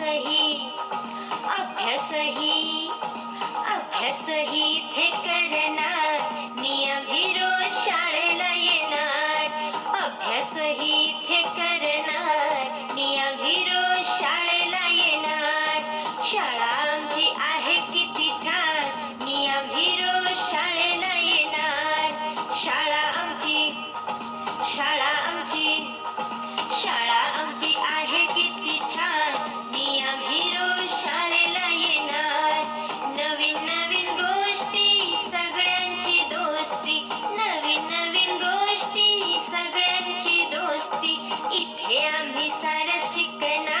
अभ्यसही अभ्यसही अभ्यसही थे करना नियम करणार नियमिरो शाळेला येणार अभ्यासही थे करना करणार नियमिरो शाळेला येणार शाळा जी आहे किती छान, नियम नियमिरो शाळेला येणार शाळा आमची शाळा जी शाळा நம்பி சரசிக்கனா